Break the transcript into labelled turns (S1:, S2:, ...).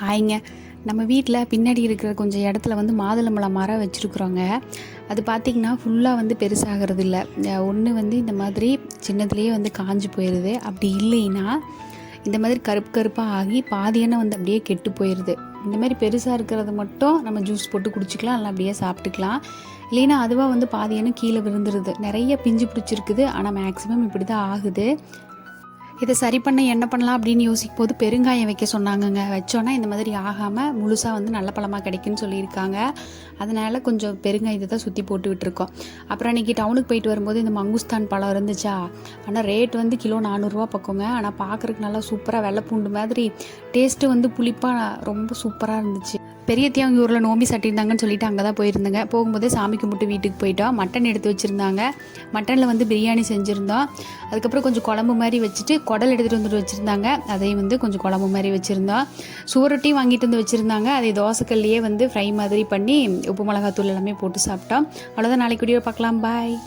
S1: ஹாய்ங்க. நம்ம வீட்டில் பின்னாடி இருக்கிற கொஞ்சம் இடத்துல வந்து மாதுளம்பழம் மரம் வச்சுருக்குறோங்க. அது பார்த்திங்கன்னா ஃபுல்லாக வந்து பெருசாகிறது இல்லை ஒன்று வந்து இந்த மாதிரி சின்னதுலேயே வந்து காஞ்சு போயிடுது அப்படி இல்லைன்னா இந்த மாதிரி கருப்பு கருப்பாக ஆகி பாதியான வந்து அப்படியே கெட்டு போயிடுது இந்த மாதிரி பெருசாக இருக்கிறது மட்டும் நம்ம ஜூஸ் போட்டு குடிச்சிக்கலாம். இல்லை அப்படியே சாப்பிட்டுக்கலாம். இல்லைன்னா அதுவாக வந்து பாதியான கீழே விழுந்துருது. நிறைய பிஞ்சு பிடிச்சிருக்குது. ஆனால் மேக்ஸிமம் இப்படி தான் ஆகுது. இதை சரி பண்ண என்ன பண்ணலாம் அப்படின்னு யோசிக்கும் போது பெருங்காயம் வைக்க சொன்னாங்கங்க. வச்சோன்னா இந்த மாதிரி ஆகாமல் முழுசாக வந்து நல்ல பழமாக கிடைக்குன்னு சொல்லியிருக்காங்க. அதனால் கொஞ்சம் பெருங்காயத்தை தான் சுற்றி போட்டு விட்டுருக்கோம். அப்புறம் அன்றைக்கி டவுனுக்கு போயிட்டு வரும்போது இந்த மங்குஸ்தான் பழம் இருந்துச்சா? ஆனால் ரேட் வந்து கிலோ நானூறுரூவா பக்கங்க. ஆனால் பார்க்குறதுக்கு நல்லா சூப்பராக வெள்ளை பூண்டு மாதிரி டேஸ்ட்டு வந்து புளிப்பாக ரொம்ப சூப்பராக இருந்துச்சு. பெரியத்தையும் அவங்க ஊரில் நோம்பி சட்டியிருந்தாங்கன்னு சொல்லிட்டு அங்கே தான் போயிருந்தேங்க. போகும்போது சாமி கும்பிட்டு வீட்டுக்கு போயிட்டோம் மட்டன் எடுத்து வச்சுருந்தாங்க. மட்டனில் வந்து பிரியாணி செஞ்சுருந்தோம். அதுக்கப்புறம் கொஞ்சம் குழம்பு மாதிரி வச்சுட்டு குடல் எடுத்துகிட்டு வந்துட்டு வச்சுருந்தாங்க. அதையும் வந்து கொஞ்சம் குழம்பு மாதிரி வச்சுருந்தோம். சுவரொட்டியும் வாங்கிட்டு வந்து வச்சுருந்தாங்க. அதை தோசைக்கல்லையே வந்து ஃப்ரை மாதிரி பண்ணி உப்பு மிளகாத்தூள் எல்லாமே போட்டு சாப்பிட்டோம். அவ்வளோதான் நாளைக்கு வீடியோ பார்க்கலாம். பாய்